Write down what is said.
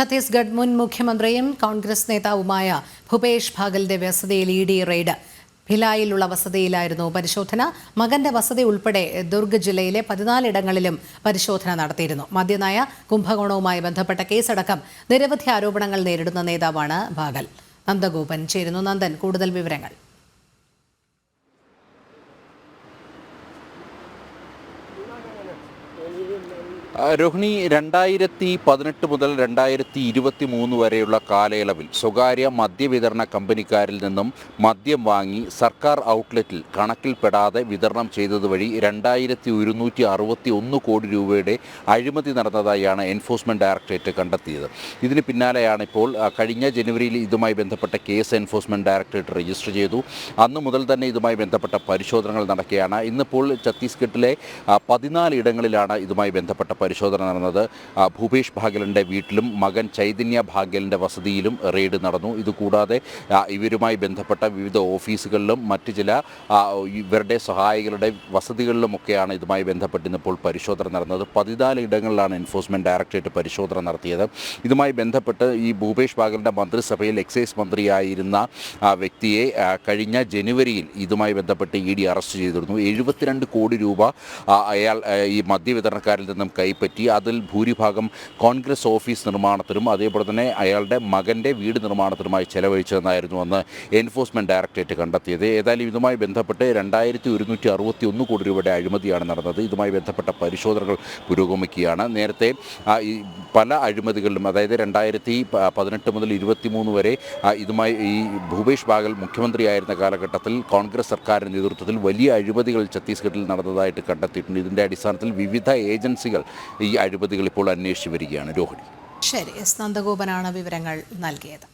ഛത്തീസ്ഗഡ് മുൻ മുഖ്യമന്ത്രിയും കോൺഗ്രസ് നേതാവുമായ ഭൂപേഷ് ഭാഗലിന്റെ വസതിയിൽ ഇ ഡി റെയ്ഡ്. ഭിലായിലുള്ള വസതിയിലായിരുന്നു പരിശോധന. മകന്റെ വസതി ഉൾപ്പെടെ ദുർഗ് ജില്ലയിലെ പതിനാലിടങ്ങളിലും പരിശോധന നടത്തിയിരുന്നു. മദ്യനയ കുംഭകോണവുമായി ബന്ധപ്പെട്ട കേസടക്കം നിരവധി ആരോപണങ്ങൾ നേരിടുന്ന നേതാവാണ് ഭാഗൽ. നന്ദഗോപൻ ചേരുന്നു. നന്ദൻ കൂടുതൽ വിവരങ്ങൾ. രോഹിണി രണ്ടായിരത്തി പതിനെട്ട് മുതൽ രണ്ടായിരത്തി ഇരുപത്തി മൂന്ന് വരെയുള്ള കാലയളവിൽ സ്വകാര്യ മദ്യവിതരണ കമ്പനിക്കാരിൽ നിന്നും മദ്യം വാങ്ങി സർക്കാർ ഔട്ട്ലെറ്റിൽ കണക്കിൽപ്പെടാതെ വിതരണം ചെയ്തത് വഴി രണ്ടായിരത്തി ഒരുന്നൂറ്റി അറുപത്തി ഒന്ന് കോടി രൂപയുടെ അഴിമതി നടന്നതായാണ് എൻഫോഴ്സ്മെന്റ് ഡയറക്ടറേറ്റ് കണ്ടെത്തിയത്. ഇതിന് പിന്നാലെയാണ് ഇപ്പോൾ കഴിഞ്ഞ ജനുവരിയിൽ ഇതുമായി ബന്ധപ്പെട്ട കേസ് എൻഫോഴ്സ്മെന്റ് ഡയറക്ടറേറ്റ് രജിസ്റ്റർ ചെയ്തു. അന്ന് മുതൽ തന്നെ ഇതുമായി ബന്ധപ്പെട്ട പരിശോധനകൾ നടക്കുകയാണ്. ഇന്നിപ്പോൾ ഛത്തീസ്ഗഡിലെ പതിനാല് ഇടങ്ങളിലാണ് ഇതുമായി ബന്ധപ്പെട്ട പരിശോധന നടന്നത്. ഭൂപേഷ് ഭാഗലിന്റെ വീട്ടിലും മകൻ ചൈതന്യ ഭാഗലിന്റെ വസതിയിലും റെയ്ഡ് നടന്നു. ഇതുകൂടാതെ ഇവരുമായി ബന്ധപ്പെട്ട വിവിധ ഓഫീസുകളിലും മറ്റ് ചില ഇവരുടെ സഹായികളുടെ വസതികളിലുമൊക്കെയാണ് ഇതുമായി ബന്ധപ്പെട്ട് ഇന്നിപ്പോൾ പരിശോധന നടന്നത്. പതിനാല് ഇടങ്ങളിലാണ് എൻഫോഴ്സ്മെന്റ് ഡയറക്ടറേറ്റ് പരിശോധന നടത്തിയത്. ഇതുമായി ബന്ധപ്പെട്ട് ഈ ഭൂപേഷ് ഭാഗലിന്റെ മന്ത്രിസഭയിൽ എക്സൈസ് മന്ത്രിയായിരുന്ന വ്യക്തിയെ കഴിഞ്ഞ ജനുവരിയിൽ ഇതുമായി ബന്ധപ്പെട്ട് ഇ ഡി അറസ്റ്റ് ചെയ്തിരുന്നു. എഴുപത്തിരണ്ട് കോടി രൂപ അയാൾ ഈ മദ്യവിതരണക്കാരിൽ നിന്നും കൈപ്പറ്റി അതിൽ ഭൂരിഭാഗം കോൺഗ്രസ് ഓഫീസ് നിർമ്മാണത്തിനും അതേപോലെ തന്നെ അയാളുടെ മകന്റെ വീട് നിർമ്മാണത്തിനുമായി ചെലവഴിച്ചതെന്നായിരുന്നു അന്ന് എൻഫോഴ്സ്മെന്റ് ഡയറക്ടറേറ്റ് കണ്ടെത്തിയത്. ഏതായാലും ഇതുമായി ബന്ധപ്പെട്ട് രണ്ടായിരത്തി ഒരുന്നൂറ്റി അറുപത്തി ഒന്ന് കോടി രൂപയുടെ അഴിമതിയാണ് നടന്നത്. ഇതുമായി ബന്ധപ്പെട്ട പരിശോധനകൾ പുരോഗമിക്കുകയാണ്. നേരത്തെ പല അഴിമതികളിലും അതായത് രണ്ടായിരത്തി പതിനെട്ട് മുതൽ ഇരുപത്തി മൂന്ന് വരെ ഇതുമായി ഈ ഭൂപേഷ് ബാഗൽ മുഖ്യമന്ത്രിയായിരുന്ന കാലഘട്ടത്തിൽ കോൺഗ്രസ് സർക്കാരിന്റെ നേതൃത്വത്തിൽ വലിയ അഴിമതികൾ ഛത്തീസ്ഗഡിൽ നടന്നതായിട്ട് കണ്ടെത്തിയിട്ടുണ്ട്. ഇതിന്റെ അടിസ്ഥാനത്തിൽ വിവിധ ഏജൻസികൾ ഈ അഴിമതികൾ ഇപ്പോൾ അന്വേഷിച്ചു വരികയാണ് രോഹിണി. ശരി എസ് നന്ദഗോപനാണ് വിവരങ്ങൾ നൽകിയത്.